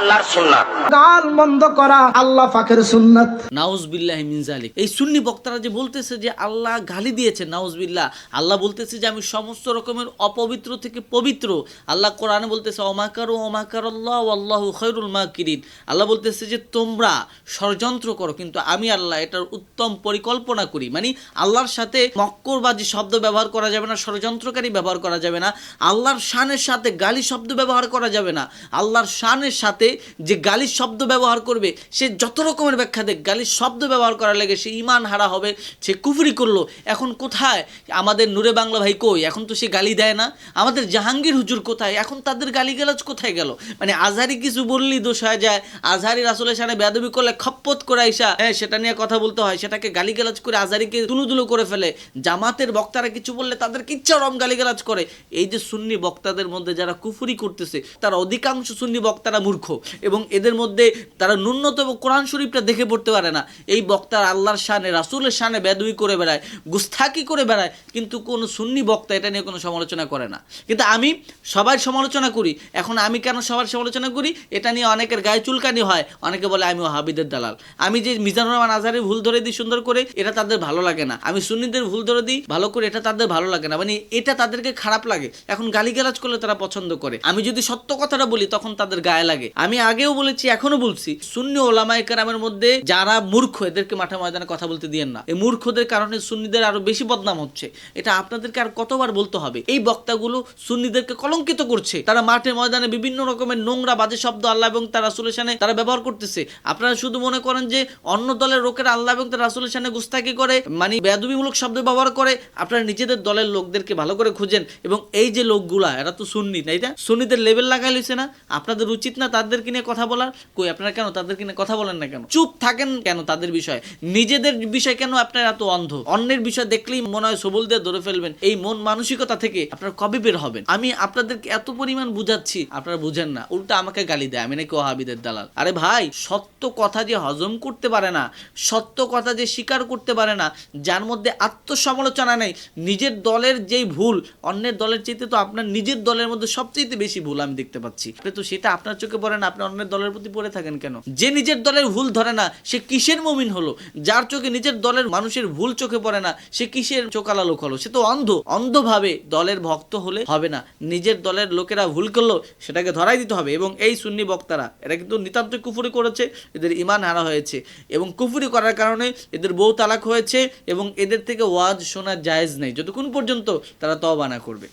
আল্লাহর সুন্নাত। গাল বন্ধ করা আল্লাহ পাকের সুন্নাত। নাউজবিল্লাহ মিনজালিক এই সুন্নি বক্তারা যে বলতেছে যে আল্লাহ গালি দিয়েছে নাউজবিল্লাহ আল্লাহ বলতেছে যে আমি সমস্ত রকমের অপবিত্র থেকে পবিত্র। আল্লাহ কোরআনে বলতেছে অমাকারু অমাকার আল্লাহ আল্লাহ খৈরুল মাকিরিন। আল্লাহ বলতেছে যে তোমরা ষড়যন্ত্র করো কিন্তু আমি আল্লাহ এটার উত্তম পরিকল্পনা করি। মানে আল্লাহর সাথে মক্করবাজি শব্দ ব্যবহার করা যাবে না ষড়যন্ত্রকারী ব্যবহার করা যাবে না। আল্লাহর শানের সাথে গালি শব্দ ব্যবহার করা যাবে না। আল্লাহর শানের সাথে যে গালির শব্দ ব্যবহার করবে, সে যত রকমের ব্যাখ্যা দেখ, গালির শব্দ ব্যবহার করার লেগে সে ইমান হারা হবে, সে কুফরি করল, এখন কোথায়? আমাদের নূরে বাংলা ভাই কই? এখন তো সে গালি দেয় না। আমাদের জাহাঙ্গীর হুজুর কোথায়? এখন তাদের গালিগালাজ কোথায় গেল? মানে আজহারি কিছু বললেই দোষ হয়ে যায়। আজহারি রাসুলের সামনে বেদবি করলে খপ্পত করে আইসা হ্যাঁ সেটা নিয়ে কথা বলতে হয়। সেটাকে গালিগালাজ করে আজহারিকে তুলুদুলু করে ফেলে। জামাতের বক্তারা কিছু বললে তাদের কিচ্ছা রম গালিগালাজ করে। এই যে সুন্নি বক্তাদের মধ্যে যারা কুফুরি করতেছে, তার অধিকাংশ সুন্নি বক্তারা মূর্খ। এবং এদের মধ্যে তারা ন্যূনতম কোরআন শরীফটা দেখে পড়তে পারে না। এই বক্তার আল্লাহর শানে, রাসুলের শানে বেদবি করে বেড়ায় গুস্তাকি করে বেড়ায়, কিন্তু কোনো সুন্নি বক্তা এটা নিয়ে কোনো সমালোচনা করে না। কিন্তু আমি সবার সমালোচনা করি। এখন আমি কেন সবার সমালোচনা করি? এটা নিয়ে অনেকের গায়ে চুলকানি হয়। অনেকে বলে, আমি হাবিদের দালাল। আমি যে মিজানুর রহমান আজহারের ভুল ধরে দিই সুন্দর করে, এটা তাদের ভালো লাগে না। আমি সুন্নিদের ভুল ধরে দিই ভালো করে, এটা তাদের ভালো লাগে না। মানে এটা তাদেরকে খারাপ লাগে। এখন গালিগালাজ করলে তারা পছন্দ করে। আমি যদি সত্য কথাটা বলি, তখন তাদের গায়ে লাগে। আমি আগেও বলেছি এখনও বলছি, সুন্নি ওলামায়ে কেরামের মধ্যে যারা মূর্খ, এদেরকে মাঠে ময়দানে কথা বলতে দিয়েন না। এই মূর্খদের কারণে সুন্নিদের আরও বেশি বদনাম হচ্ছে। এটা আপনাদেরকে আর কতবার বলতে হবে? এই বক্তাগুলো সুন্নিদেরকে কলঙ্কিত করছে। তারা মাঠে ময়দানে বিভিন্ন রকমের নোংরা, বাজে শব্দ আল্লাহ এবং তার রাসুলের সামনে তারা ব্যবহার করতেছে। আপনারা শুধু মনে করেন যে, অন্য দলের লোকেরা আল্লাহ এবং তার রাসুলের সামনে গুস্তাকি করে মানে বেদবিমূলক শব্দ ব্যবহার করে। আপনারা নিজেদের দলের লোকদেরকে ভালো করে খুঁজেন এবং এই যে লোকগুলা, এরা তো সুন্নি, তাই না? সুন্নিদের লেভেল লাগাই লইছে না? আপনাদের উচিত না তাদেরকে নিয়ে কথা বলার? কই, আপনারা কেন তাদেরকে নিয়ে কথা বলেন না কেন? চুপ থাকেন কেন তাদের বিষয়ে? নিজেদের বিষয় কেন আপনারা এত অন্ধ? অন্যের বিষয় দেখলেই মনে হয় সবল দিয়ে ধরে ফেলবেন। এই মন মানসিকতা থেকে আপনারা কবে বের হবেন? আমি আপনাদেরকে এত পরিমাণ বুঝাচ্ছি, আপনারা বুঝেন না। উল্টা আমাকে গালি দেয়। আমি নাকি ওহাবিদের দালাল। আরে ভাই, সত্য কথা যে হজম করতে পারে না, সত্য কথা যে স্বীকার করতে পারে না, যার মধ্যে আত্মসমালোচনা নেই, নিজের দলের যেই ভুল, অন্যের দলের চাইতে তো আপনার নিজের দলের মধ্যে সবচেয়ে বেশি ভুল আমি দেখতে পাচ্ছি। তো সেটা আপনার চোখে পড়ে না আপনি অন্যের দলের প্রতি পড়ে থাকেন কেন? যে নিজের দলের ভুল ধরে না, সে কিসের মমিন হলো? যার চোখে নিজের দলের মানুষের ভুল চোখে পড়ে না, সে কিসের চোখালা লোক হলো? সে তো অন্ধ। অন্ধভাবে দলের ভক্ত হলে হবে না। নিজের দলের লোকেরা ভুল করল, সেটাকে ধরাই দিতে হবে। এবং এই সুন্নি বক্তারা, এরা কিন্তু নিতান্ত কুফুরি করেছে, এদের ইমান হারা হয়েছে। এবং কুফুরি করার কারণে এদের বউ তালাক হয়েছে এবং এদের থেকে ওয়াজ শোনা জায়েজ নেই। যতক্ষণ পর্যন্ত তারা তওবা না করবে।